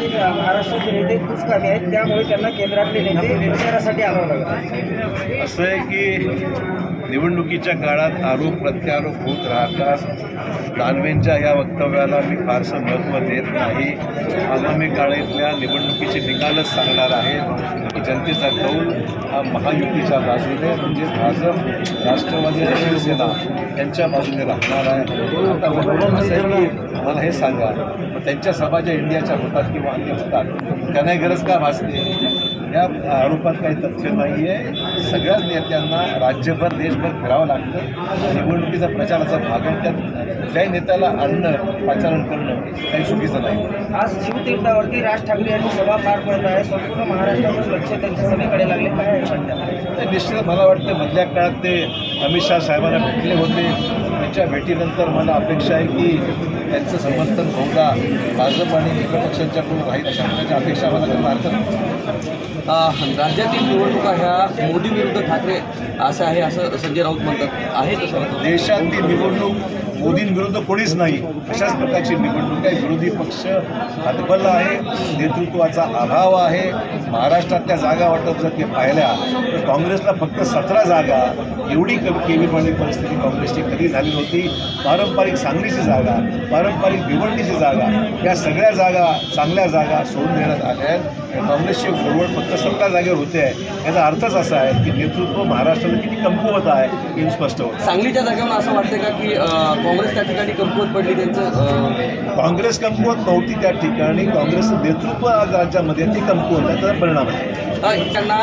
महाराष्ट्राचे महाराष्ट्राचे नेते खूप कमी आहेत. त्यामुळे त्यांना केंद्रातले नेते प्रचारासाठी आणावं लागतं. असं आहे की निवडणुकीच्या काळात आरोप प्रत्यारोप होत राहतात दानवेंच्या या वक्तव्याला मी फारसं महत्त्व देत नाही. आगामी काळातल्या निवडणुकीचे निकालच सांगणार आहेत की जनतेचा कौल हा महायुतीच्या बाजूने म्हणजे भाजप राष्ट्रवादी आणि शिवसेना यांच्या बाजूने राहणार आहे. आता असं आहे की मला हे सांगा मग त्यांच्या सभा ज्या इंडियाच्या होतात किंवा अन्य होतात त्यांनाही गरज का भासते? या आरोपात काही तथ्य नाही आहे सगळ्याच नेत्यांना राज्यभर देशभर फिरावं लागतं. निवडणुकीचा प्रचाराचा भाग. त्यात कुठल्याही नेत्याला आणणं पाचारण करणं काही चुकीचं नाही. आज शिवतीर्थावरती राज ठाकरे यांची सभा पार पडत आहे. संपूर्ण महाराष्ट्राचं लक्ष त्यांच्या सभेकडे लागले. निश्चित मला वाटतं मधल्या काळात ते अमित शहा साहेबांना भेटले होते. त्यांच्या भेटीनंतर मला अपेक्षा आहे की त्यांचं समर्थन बहुधा भाजप आणि मित्र पक्षांच्याकडून राहील अशा प्रकारच्या अपेक्षा मला करणं हरकत राज्यातील निवडणुका ह्या मोदी विरुद्ध ठाकरे असं आहे असं संजय राऊत म्हणतात. आहे तसं देशातली निवडणूक मोदींविरुद्ध कोणीच नाही. अशाच प्रकारची निवडणूक आहे. विरोधी पक्ष हतबल आहे. नेतृत्वाचा अभाव आहे. महाराष्ट्रातल्या जागा वाटप जर ते पाहिल्या तर काँग्रेसला फक्त सतरा जागा एवढी कमी केवीपाणी परिस्थिती काँग्रेसची कधी झाली नव्हती. पारंपरिक सांगलीची जागा पारंपरिक भिवंडीची जागा या सगळ्या जागा चांगल्या जागा सोडून देण्यात आल्या आहेत. काँग्रेसची बरोबर फक्त सतरा जागेवर होते आहे. याचा अर्थच असा आहे की नेतृत्व महाराष्ट्राला किती कमकुवत आहे हे स्पष्ट होतं. सांगलीच्या जागेवर असं वाटतं का की काँग्रेस त्या ठिकाणी कमकुवत पडली त्यांचं काँग्रेस कमकुवत नव्हती त्या ठिकाणी. काँग्रेसचं नेतृत्व आज राज्यामध्ये ते कमकुवत आहे. त्याचा परिणाम आहे. त्यांना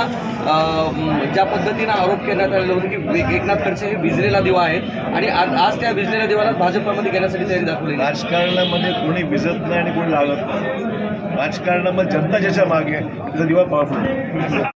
ज्या पद्धतीनं आरोप आलेला होता की एकनाथ खडसे हे दिवा आहे आणि आज आज त्या विजलेल्या दिवाला भाजपमध्ये घेण्यासाठी तयारी दाखवली राजकारणामध्ये कोणी भिजत नाही आणि कोणी लागत नाही. राजकारणामध्ये जनता ज्याच्या मागे त्याचा दिवा पॉवरफुल